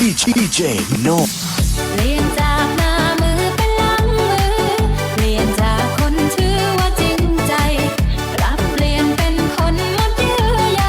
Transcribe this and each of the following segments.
DJ, DJ No เปลี่ยนจากหน้ามือเป็นหลังมือ เปลี่ยนจากคนชื่อว่าจริงใจ กลับเปลี่ยนเป็นคนงดยื่อใย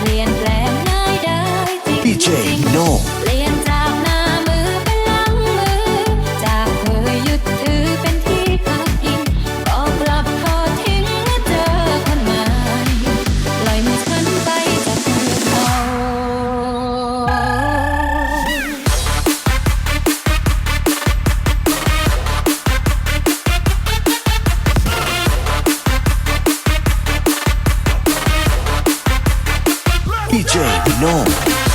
เปลี่ยนแปลงง่าได้ DJ จริง DJ no.